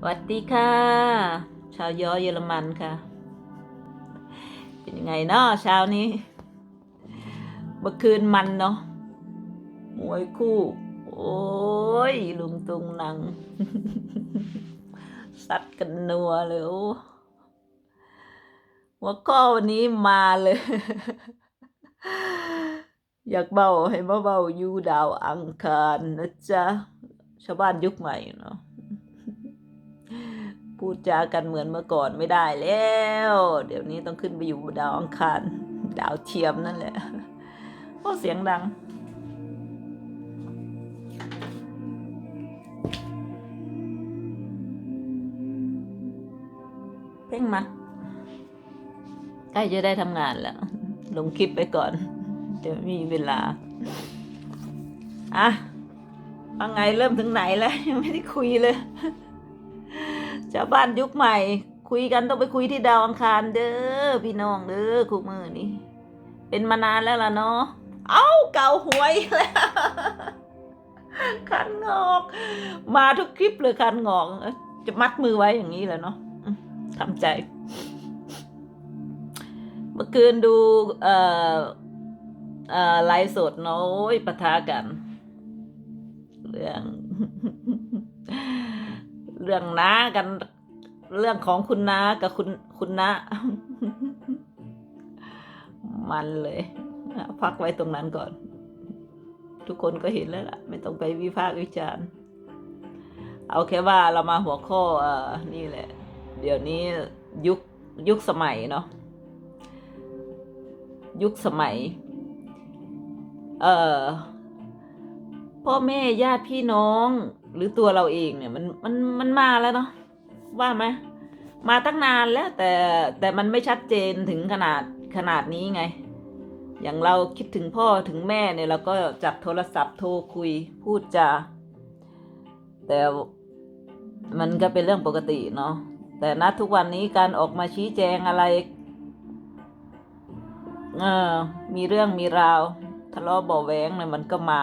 สวัสดีค่ะ ชาวยอเยอรมันค่ะ เป็นยังไงเนาะเช้านี้เมื่อคืนมันเนาะมวยคู่ โอ้ย ลุงตุงนัง สัดกันนัวเลยโอ้หัวข้อวันนี้มาเลย อยากเบาให้มาเบาอยู่ดาวอังคารนะจ๊ะ ชาวบ้านยุคใหม่เนาะ พูดจากันเหมือนเมื่อก่อนไม่ได้แล้ว เดี๋ยวนี้ต้องขึ้นไปอยู่ดาวอังคารดาวเทียมนั่นแหละโอ้เสียงดัง เพ่งมาใกล้จะได้ทำงานแล้ว ลงคลิปไปก่อน เดี๋ยวมีเวลา อะว่าไงเริ่มถึงไหนแล้ว ยังไม่ได้คุยเลย ชาวบ้านยุคใหม่ คุยกันต้องไปคุยที่ดาวอังคารเด้อพี่น้องเด้อคู่มือนี่เป็นมานานแล้วล่ะเนาะเอ้าเก่าหวยแล้วคันงอก มาทุกคลิปเลยคันงอก จะมัดมือไว้อย่างนี้แหละเนาะทำใจ เมื่อคืนดู เอ่อเออไลฟ์สดเนาะโอ้ยปะทะกัน เรื่อง เรื่องน้ากันเรื่องของคุณน้ากับคุณคุณน้ามันเลยพักไว้ตรงนั้นก่อน ทุกคนก็เห็นแล้วล่ะ ไม่ต้องไปวิพากษ์วิจารณ์ เอาแค่ว่าเรามาหัวข้อเอ่อนี่แหละ เดี๋ยวนี้ยุคยุคสมัยเนาะยุคสมัย เอ่อพ่อแม่ญาติพี่น้อง หรือตัวเราเองเนี่ยมันมันมันมาแล้วเนาะว่าไหมมาตั้งนานแล้วแต่แต่มันไม่ชัดเจนถึงขนาดขนาดนี้ไง อย่างเราคิดถึงพ่อถึงแม่เนี่ยเราก็จับโทรศัพท์โทรคุยพูดจาแต่มันก็เป็นเรื่องปกติเนาะแต่ณทุกวันนี้การออกมาชี้แจงอะไรเออมีเรื่องมีราว ทะเลาะเบาะแว้งเนี่ยมันก็มา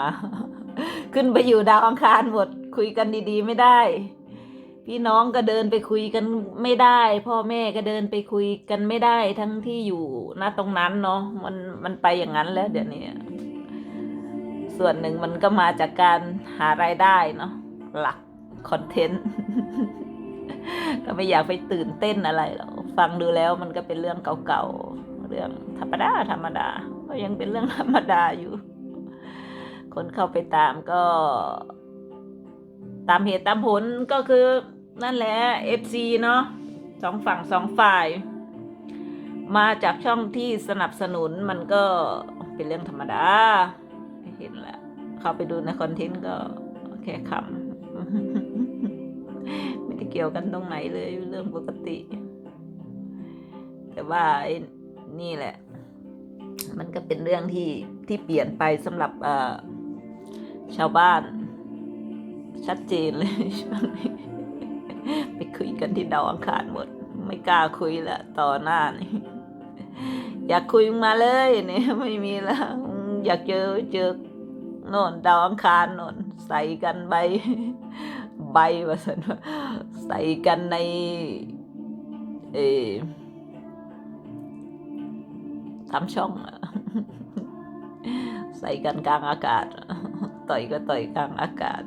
ขึ้นไปอยู่ดาวอังคารหมด คุยกันดีๆ ไม่ได้ พี่น้องก็เดินไปคุยกันไม่ได้ พ่อแม่ก็เดินไปคุยกันไม่ได้ ทั้งที่อยู่ณตรงนั้นเนาะมันมันไปอย่างนั้นแล้ว เดี๋ยวนี้ส่วนหนึ่งมันก็มาจากการหารายได้เนาะหลักคอนเทนต์ก็ไม่อยากไปตื่นเต้นอะไรหรอกฟังดูแล้วมันก็เป็นเรื่องเก่าๆเรื่องธรรมดาธรรมดา ก็ยังเป็นเรื่องธรรมดาอยู่ คนเข้าไปตามก็ ตามเหตุตามผลก็คือนั่นแหละ FC เนาะสองฝั่งสองฝ่าย มาจากช่องที่สนับสนุนมันก็เป็นเรื่องธรรมดาเห็นแหละเข้าไปดูในคอนเทนต์ก็แค่คำไม่ได้เกี่ยวกันตรงไหนเลยเรื่องปกติ แต่ว่าไอ้นี่แหละ มันก็เป็นเรื่องที่ที่เปลี่ยนไปสำหรับชาวบ้าน ชัดเจนเลยช่วงนี้ไปคุยกันที่ดาวอังคารหมด ไม่กล้าคุยละต่อหน้านี่อยากคุยมาเลยเนี่ยไม่มีแล้วอยากเจอเจอโน่นดาวอังคารโน่นใส่กันใบ ใบว่าสันว่าใส่กันในเอทำช่อง ใส่กันกลางอากาศ ต่อยก็ต่อยกลางอากาศ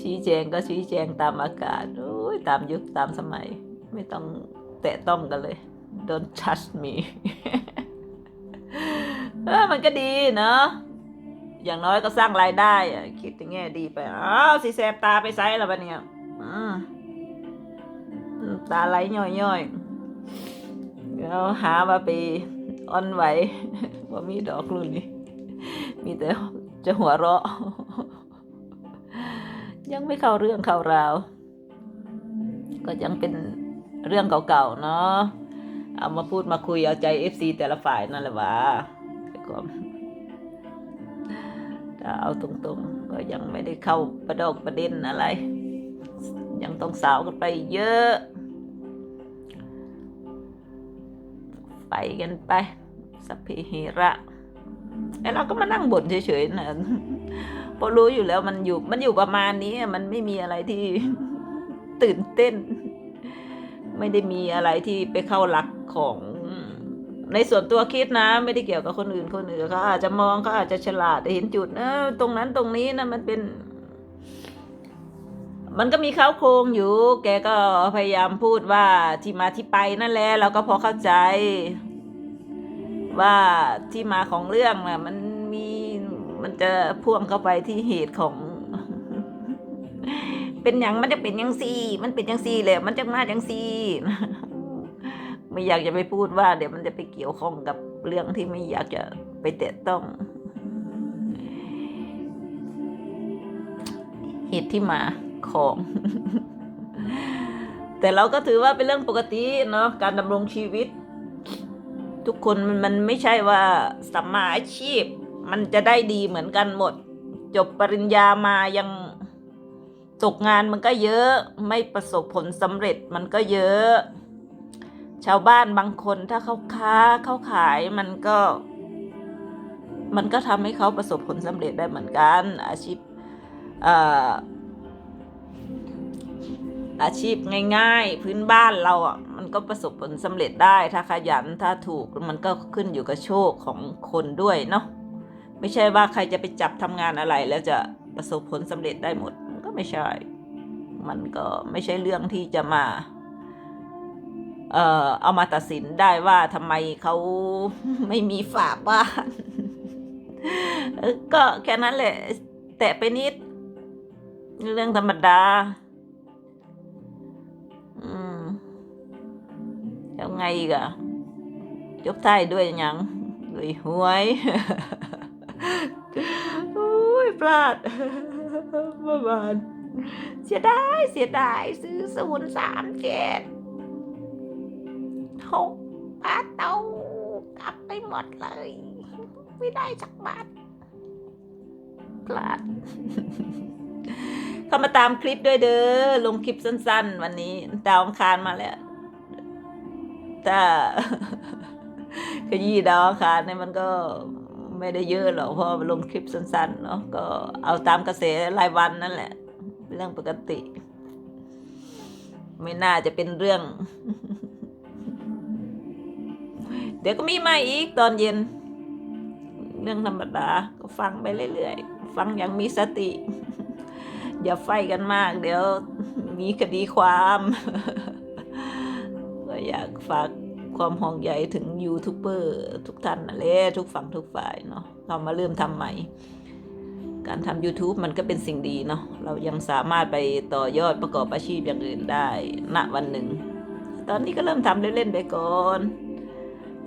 ชี้แจงก็ชี้แจงตามอากาศโอ้ยตามยุคตามสมัย ไม่ต้องแตะต้องกันเลย don't touch me เออมันก็ดีเนาะอย่างน้อยก็สร้างรายได้อะคิดในแง่ดีไปอ้าวสิแสบตาไปไซส์แล้วปะเนี่ยตาไหลย่อยๆเดี๋ยวหามาไปอ่อนไหวว่ามีดอกรุ่นนี้มีแต่จะหัวเราะ ยังไม่เข้าเรื่องเข้าราว ก็ยังเป็นเรื่องเก่าๆเนาะเอามาพูดมาคุยเอาใจเอฟซีแต่ละฝ่ายนั่นแหละวะแต่ก็ถ้าเอาตรงๆ ก็ยังไม่ได้เข้าประดอกประเด็นอะไร ยังต้องสาวกันไปเยอะ ไปกันไปสัพเพเหระไอเราก็มานั่งบ่นเฉยๆนะ เพราะรู้อยู่แล้วมันอยู่มันอยู่ประมาณนี้มันไม่มีอะไรที่ตื่นเต้น ไม่ได้มีอะไรที่ไปเข้าหลักของในส่วนตัวคิดนะ ไม่ได้เกี่ยวกับคนอื่นคนอื่นเขาอาจจะมองเขาอาจจะฉลาดเห็นจุดเออตรงนั้นตรงนี้นะมันเป็น มันก็มีเข้าโครงอยู่ แกก็พยายามพูดว่าที่มาที่ไปนั่นแหละเราก็พอเข้าใจ ว่าที่มาของเรื่องนะมันมี มันจะพ่วงเข้าไปที่เหตุของ เป็นอย่างมันจะเป็นอย่างซี่ มันเป็นอย่างซี่แหละมันจะมาอย่างซี่ ไม่อยากจะไปพูดว่า เดี๋ยวมันจะไปเกี่ยวข้องกับเรื่องที่ไม่อยากจะไปแตะต้อง เหตุที่มาของ แต่เราก็ถือว่าเป็นเรื่องปกติเนาะการดำรงชีวิต ทุกคนมันมันไม่ใช่ว่าสัมมาอาชีพ มันจะได้ดีเหมือนกันหมด จบปริญญามายังตกงานมันก็เยอะ ไม่ประสบผลสำเร็จมันก็เยอะ ชาวบ้านบางคนถ้าเขาค้าเขาขายมันก็ มันก็ทำให้เขาประสบผลสำเร็จได้เหมือนกัน อาชีพเอ่ออาชีพง่าย ๆ พื้นบ้านเราอะมันก็ประสบผลสำเร็จได้ถ้าขยันถ้าถูกมันก็ขึ้นอยู่กับโชคของคนด้วยเนาะ ไม่ใช่ว่าใครจะไปจับทำงานอะไร แล้วจะประสบผลสำเร็จได้หมด มันก็ไม่ใช่ มันก็ไม่ใช่เรื่องที่จะมา เอ่อเอามาตัดสินได้ว่าทำไมเขาไม่มีฝาบ้านก็แค่นั้นแหละ แตะไปนิด เรื่องธรรมดา อืมแล้วไงกะจบท้ายด้วยยังด้วยหวย โอ้ยพลาดเมื่อวานเสียดายเสียดายซื้อศูนย์สามเจ็ดหกบาทเตากลับไปหมดเลย ไม่ได้สักบาทพลาดเข้ามาตามคลิปด้วยเด้อลงคลิปสั้น ๆ วันนี้ดาวองคารมาแล้วถ้าขยี้ดาวองคารเนี่ยมันก็ ไม่ได้เยอะหรอกเพราะลงคลิปสั้นๆเนาะก็เอาตามกระแสรายวันนั่นแหละเรื่องปกติ ไม่น่าจะเป็นเรื่อง เดี๋ยวก็มีมาอีกตอนเย็น เรื่องธรรมดาก็ฟังไปเรื่อยๆ ฟังอย่างมีสติ อย่าไฟกันมาก เดี๋ยวมีคดีความ ก็อยากฝาก ความห่วงใยถึงยูทูบเบอร์ทุกท่านนะเละทุกฝั่งทุกฝ่ายเนาะเรามาเริ่มทำใหม่ การทำ YouTube มันก็เป็นสิ่งดีเนาะเรายังสามารถไปต่อยอดประกอบอาชีพอย่างอื่นได้ณวันหนึ่ง ตอนนี้ก็เริ่มทำเล่นๆไปก่อน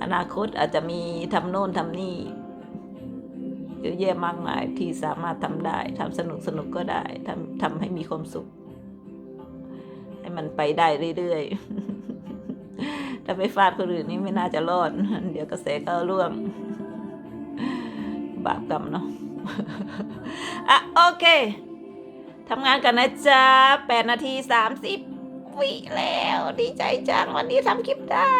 อนาคตอาจจะมีทำโน่นทำนี่เยอะแยะมากมายที่สามารถทำได้ทำสนุกสนุกๆก็ได้ทำทำให้มีความสุข ให้มันไปได้เรื่อยๆ ถ้าไปฟาดคนอื่นนี่ไม่น่าจะรอด เดี๋ยวกระแสก็ร่วง บาปกรรมเนาะอะโอเคทำงานกันนะจ๊ะแปดนาทีสามสิบวิแล้ว ดีใจจังวันนี้ทำคลิปได้